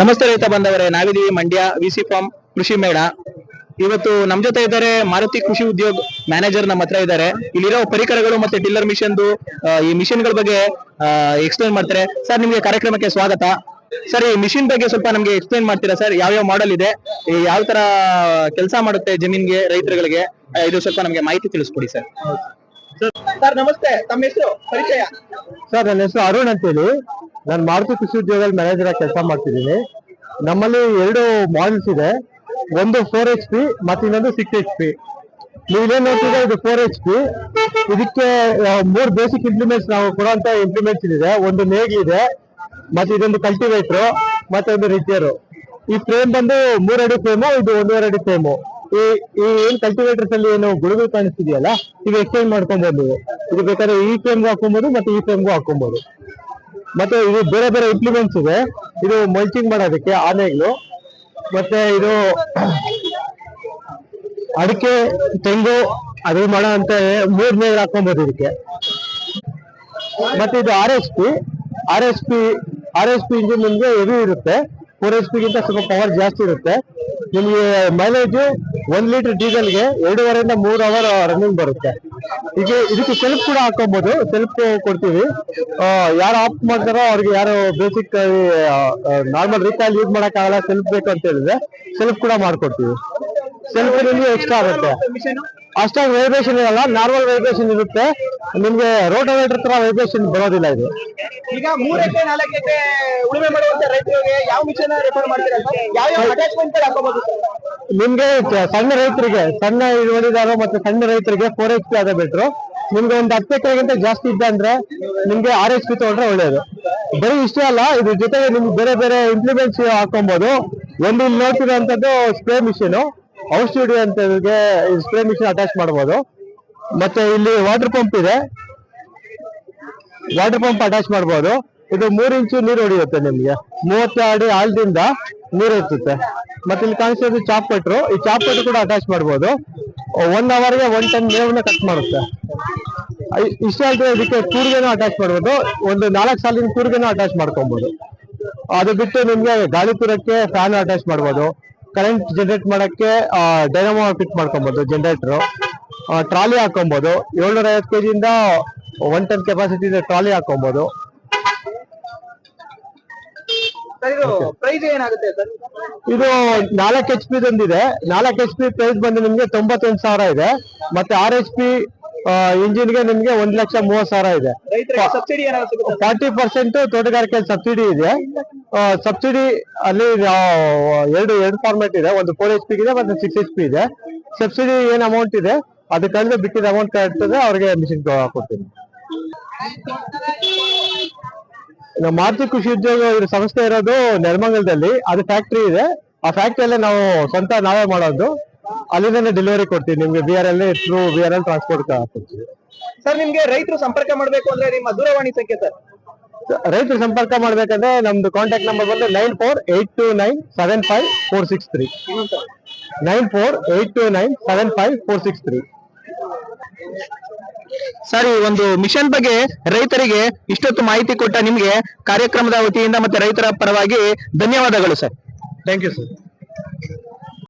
ನಮಸ್ತೆ ರೈತ ಬಂದವರೇ ನಾವಿದೀವಿ ಮಂಡ್ಯ ವಿಸಿ ಫಾರ್ಮ್ ಕೃಷಿ ಮೇಳ. ಇವತ್ತು ನಮ್ ಜೊತೆ ಇದ್ದಾರೆ ಮಾರುತಿ ಕೃಷಿ ಉದ್ಯೋಗ ಮ್ಯಾನೇಜರ್ ನಮ್ಮ ಹತ್ರ ಇದ್ದಾರೆ. ಇಲ್ಲಿರೋ ಪರಿಕರಗಳು ಮತ್ತೆ ಟಿಲ್ಲರ್ ಮಿಷನ್ ಈ ಮಿಷನ್ಗಳ ಬಗ್ಗೆ ಎಕ್ಸ್ಪ್ಲೈನ್ ಮಾಡ್ತಾರೆ. ಸರ್ ನಿಮ್ಗೆ ಕಾರ್ಯಕ್ರಮಕ್ಕೆ ಸ್ವಾಗತ. ಸರ್ ಈ ಮಿಷಿನ್ ಬಗ್ಗೆ ಸ್ವಲ್ಪ ನಮ್ಗೆ ಎಕ್ಸ್ಪ್ಲೈನ್ ಮಾಡ್ತೀರಾ ಸರ್? ಯಾವ ಯಾವ ಮಾಡೆಲ್ ಇದೆ ಯಾವ ತರ ಕೆಲಸ ಮಾಡುತ್ತೆ ಜಮೀನ್ಗೆ ರೈತರುಗಳಿಗೆ? ಇದು ಸ್ವಲ್ಪ ನಮ್ಗೆ ಮಾಹಿತಿ ತಿಳಿಸ್ಕೊಡಿ ಸರ್. ಸರ್ ನಮಸ್ತೆ. ತಮ್ಮ ಹೆಸರು? ಪರಿಚಯ. ಸರ್ ನನ್ನ ಹೆಸರು ಅರುಣ್ ಅಂತೇಳಿ. ನಾನು ಮಾರುತಿ ಕೃಷಿ ಉದ್ಯೋಗದಲ್ಲಿ ಮ್ಯಾನೇಜರ್ ಆಗಿ ಕೆಲಸ ಮಾಡ್ತಿದ್ದೀನಿ. ನಮ್ಮಲ್ಲಿ ಎರಡು ಮಾಡೆಲ್ಸ್ ಇದೆ. ಒಂದು ಫೋರ್ ಎಚ್ ಪಿ ಮತ್ತೆ ಇನ್ನೊಂದು ಸಿಕ್ಸ್ ಎಚ್ ಪಿ ನೀವೇನ್ ನೋಡ್ತಿದ್ರೆ ಇದು ಫೋರ್ ಎಚ್ ಪಿ ಇದಕ್ಕೆ ಮೂರ್ ಬೇಸಿಕ್ ಇಂಪ್ಲಿಮೆಂಟ್ಸ್ ನಾವು ಕೊಡುವಂತ ಇಂಪ್ಲಿಮೆಂಟ್ಸ್ ಇದೆ. ಒಂದು ನೇಗಿ ಇದೆ, ಮತ್ತೆ ಇದೊಂದು ಕಲ್ಟಿವೇಟರ್ ಮತ್ತೆ ಒಂದು ರಿಪೇರು ಈ ಫ್ರೇಮ್ ಬಂದು ಮೂರ್ ಅಡಿ ಫ್ರೇಮು ಇದು ಒಂದೂವರೆ ಅಡಿ ಫ್ರೇಮು ಈ ಈ ಏನ್ ಕಲ್ಟಿವೇಟರ್ಸ್ ಅಲ್ಲಿ ಏನು ಗುಡುಗು ಕಾಣಿಸ್ತಿದೆಯಲ್ಲ, ಇದು ಎಕ್ಸ್ಚೇಂಜ್ ಮಾಡ್ಕೊಬಹುದು ನೀವು. ಇದು ಬೇಕಾದ್ರೆ ಈ ಫ್ರೇಮ್ಗೂ ಹಾಕೊಬಹುದು ಮತ್ತೆ ಈ ಫ್ರೇಮ್ಗೂ ಹಾಕೊಬಹುದು ಮತ್ತೆ ಇದು ಬೇರೆ ಬೇರೆ ಇಂಪ್ಲಿಮೆಂಟ್ಸ್ ಇದೆ. ಇದು ಮಲ್ಚಿಂಗ್ ಮಾಡೋದಕ್ಕೆ ಆನೆಗಳು, ಮತ್ತೆ ಇದು ಅಡಿಕೆ, ತೆಂಗು, ಅದು ಮಾಡ ಅಂತ ಮೂರ್ ನೇಗ್ ಹಾಕೊಬಹುದು ಇದಕ್ಕೆ. ಮತ್ತೆ ಇದು R S P R S P R S P engine ನಿಮ್ಗೆ ಹೆವಿ ಇರುತ್ತೆ. ಫೋರ್ ಎಸ್ ಪಿ ಗಿಂತ ಸ್ವಲ್ಪ ಪವರ್ ಜಾಸ್ತಿ ಇರುತ್ತೆ. ನಿಮ್ಗೆ ಮೈಲೇಜ್ ಒಂದ್ ಲೀಟರ್ ಡೀಸೆಲ್ಗೆ ಎರಡೂವರೆಯಿಂದ ಮೂರ್ ಅವರ್ ರನ್ನಿಂಗ್ ಬರುತ್ತೆ. ಈಗ ಇದಕ್ಕೆ ಸೆಲ್ಫ್ ಕೂಡ ಹಾಕೊಬಹುದು ಸೆಲ್ಫ್ ಕೊಡ್ತೀವಿ. ಯಾರು ಆಪ್ ಮಾಡ್ತಾರೋ ಅವ್ರಿಗೆ ಯಾರು ಬೇಸಿಕ್ ನಾರ್ಮಲ್ ರೀತಿಯಲ್ಲಿ ಯೂಸ್ ಮಾಡಕ್ಕಾಗಲ್ಲ ಸೆಲ್ಫ್ ಬೇಕು ಅಂತ ಹೇಳಿದ್ರೆ ಸೆಲ್ಫ್ ಕೂಡ ಮಾಡ್ಕೊಡ್ತೀವಿ. ಸೆಲ್ಫ್ ಎಕ್ಸ್ಟ್ರಾ ಆಗುತ್ತೆ. ಅಷ್ಟಾಗಿ ವೈಬ್ರೇಷನ್ ಇರಲ್ಲ ನಾರ್ಮಲ್ ವೈಬ್ರೇಷನ್ ಇರುತ್ತೆ. ನಿಮ್ಗೆ ರೋಟೋವೇಟರ್ ತರ ವೈಬ್ರೇಷನ್ ಬರೋದಿಲ್ಲ ಇದು. ಈಗ ಮೂರ್ ಎಕರೆ ನಾಲ್ಕು ಎಕರೆ ಉಳುಮೆ ಮಾಡುವಂತ ರೈತರಿಗೆ ಯಾವ ಮಿಷನ್ ರೆಫರ್ ಮಾಡ್ತೀರಾ? ಯಾವ ಯಾವ ಅಟ್ಯಾಚ್ಮೆಂಟ್ ಹಾಕೋಬಹುದು ನಿಮ್ಗೆ ಸಣ್ಣ ರೈತರಿಗೆ, ಸಣ್ಣ ಇಳುವರಿದಾರ ಮತ್ತೆ ಸಣ್ಣ ರೈತರಿಗೆ ಫೋರ್ ಎಚ್ ಪಿ ಆದ ಬೆಟ್ರು. ನಿಮ್ಗೆ ಒಂದು ಹತ್ತು ಎಕರೆಗಿಂತ ಜಾಸ್ತಿ ಇದ್ದ ಅಂದ್ರೆ ನಿಮ್ಗೆ ಆರ್ ಎಚ್ ಪಿ ತಗೊಂಡ್ರೆ ಒಳ್ಳೇದು. ಬರೀ ಇಷ್ಟೇ ಅಲ್ಲ, ಇದ್ರ ಜೊತೆಗೆ ನಿಮ್ಗೆ ಬೇರೆ ಬೇರೆ ಇಂಪ್ಲಿಮೆಂಟ್ಸ್ ಹಾಕೊಬಹುದು ಒಂದು ಇಲ್ಲಿ ನೋಡ್ತಿರೋಂಥದ್ದು ಸ್ಪ್ರೇ ಮಿಷಿನ್ ಔಷಧಿ ಅಂತ ಸ್ಪ್ರೇ ಮಿಷಿನ್ ಅಟ್ಯಾಚ್ ಮಾಡ್ಬೋದು. ಮತ್ತೆ ಇಲ್ಲಿ ವಾಟರ್ ಪಂಪ್ ಇದೆ. ವಾಟರ್ ಪಂಪ್ ಅಟ್ಯಾಚ್ ಮಾಡ್ಬೋದು. ಇದು ಮೂರ್ ಇಂಚು ನೀರು ಹೊಡೆಯುತ್ತೆ ನಿಮ್ಗೆ. ಮೂವತ್ತು ಅಡಿ ಆಳದಿಂದ ನೀರು ಹೊತ್ತೆ ಮತ್ತೆ ಇಲ್ಲಿ ಕಾಣಿಸೋದು ಚಾಪಟ್ರು. ಈ ಚಾಪ್ ಕಟ್ರು ಕೂಡ ಅಟ್ಯಾಚ್ ಮಾಡ್ಬೋದು. ಒನ್ ಅವರ್ಗೆ ಒನ್ ಟನ್ ಮೇವನ್ನ ಕಟ್ ಮಾಡುತ್ತೆ. ಇಷ್ಟ ಅಲ್ಲದೆ ಇದಕ್ಕೆ ಕೂರ್ಗೆನೂ ಅಟ್ಯಾಚ್ ಮಾಡ್ಬೋದು. ಒಂದು ನಾಲ್ಕು ಸಾಲಿನ ಕೂರ್ಗೆನೂ ಅಟ್ಯಾಚ್ ಮಾಡ್ಕೊಬಹುದು ಅದು ಬಿಟ್ಟು ನಿಮ್ಗೆ ಗಾಳಿ ತೂರಕ್ಕೆ ಫ್ಯಾನ್ ಅಟ್ಯಾಚ್ ಮಾಡ್ಬೋದು. ಕರೆಂಟ್ ಜನರೇಟ್ ಮಾಡಕ್ಕೆ ಡೈನಮೋ ಫಿಟ್ ಮಾಡ್ಕೊಬಹುದು ಜನರೇಟರ್ ಟ್ರಾಲಿ ಹಾಕೊಬಹುದು ಏಳ್ನೂರ ಐವತ್ತು ಕೆಜಿಯಿಂದ ಒನ್ ಟನ್ ಕೆಪಾಸಿಟಿ ಟ್ರಾಲಿ ಹಾಕೊಬಹುದು ಇದು ಪ್ರೈಸ್ ಏನಾಗುತ್ತೆ ಸರ್? ಇದು ನಾಲ್ಕು ಎಚ್ ಪಿ ಬಂದಿದೆ ನಾಲ್ಕು ಎಚ್ ಪಿ ಪ್ರೈಸ್ ಬಂದು ನಿಮ್ಗೆ ತೊಂಬತ್ತೊಂದು ಸಾವಿರ ಇದೆ. ಮತ್ತೆ ಆರ್ ಎಚ್ ಪಿ ಇಂಜಿನ್ಗೆ ನಿಮ್ಗೆ ಒಂದ್ ಲಕ್ಷ ಮೂವತ್ ಸಾವಿರ ಇದೆ. ಫಾರ್ಟಿ ಪರ್ಸೆಂಟ್ ತೋಟಗಾರಿಕೆ ಸಬ್ಸಿಡಿ ಇದೆ. ಸಬ್ಸಿಡಿ ಅಲ್ಲಿ ಎರಡು ಎರಡು ಫಾರ್ಮೆಟ್ ಇದೆ. ಒಂದು ಫೋರ್ ಎಚ್ ಪಿ ಇದೆ ಮತ್ತೆ ಸಿಕ್ಸ್ ಎಚ್ ಪಿ ಇದೆ. ಸಬ್ಸಿಡಿ ಏನ್ ಅಮೌಂಟ್ ಇದೆ? ಅದು ಕಳೆದು ಬಿಟ್ಟಿದ ಅಮೌಂಟ್ ಕಟ್ತದೆ ಅವ್ರಿಗೆ ಮಿಷಿನ್ ಕೊಡ್ತೀನಿ. ನಮ್ಮ ಮಾರುತಿ ಕೃಷಿ ಉದ್ಯೋಗ ಸಂಸ್ಥೆ ಇರೋದು ನೆಲಮಂಗಲದಲ್ಲಿ. ಅದು ಫ್ಯಾಕ್ಟ್ರಿ ಇದೆ. ಆ ಫ್ಯಾಕ್ಟ್ರಿಯಲ್ಲೇ ನಾವು ಸ್ವಂತ ನಾವೇ ಮಾಡೋದು. ಅಲ್ಲಿಂದ ಡೆಲಿವರಿ ಕೊಡ್ತೀವಿ ನಿಮ್ಗೆ B R L through B R L transport ಕೊಡ್ತೀವಿ. ಸರ್ ನಿಮ್ಗೆ ರೈತರು ಸಂಪರ್ಕ ಮಾಡಬೇಕು ಅಂದ್ರೆ ನಿಮ್ಮ ದೂರವಾಣಿ ಸಂಖ್ಯೆ ಸರ್? ರೈತರು ಸಂಪರ್ಕ ಮಾಡ್ಬೇಕಂದ್ರೆ ನಮ್ದು ಕಾಂಟ್ಯಾಕ್ಟ್ ನಂಬರ್ ಬಂದ್ರೆ nine four eight two nine seven five four six three nine four eight two nine seven five four six three sir ಈ ಒಂದು ಮಿಷನ್ ಬಗ್ಗೆ ರೈತರಿಗೆ ಇಷ್ಟೊತ್ತು ಮಾಹಿತಿ ಕೊಟ್ಟ ನಿಮ್ಗೆ ಕಾರ್ಯಕ್ರಮದ ವತಿಯಿಂದ ಮತ್ತೆ ರೈತರ ಪರವಾಗಿ ಧನ್ಯವಾದಗಳು ಸರ್ ಥ್ಯಾಂಕ್ ಯು ಸರ್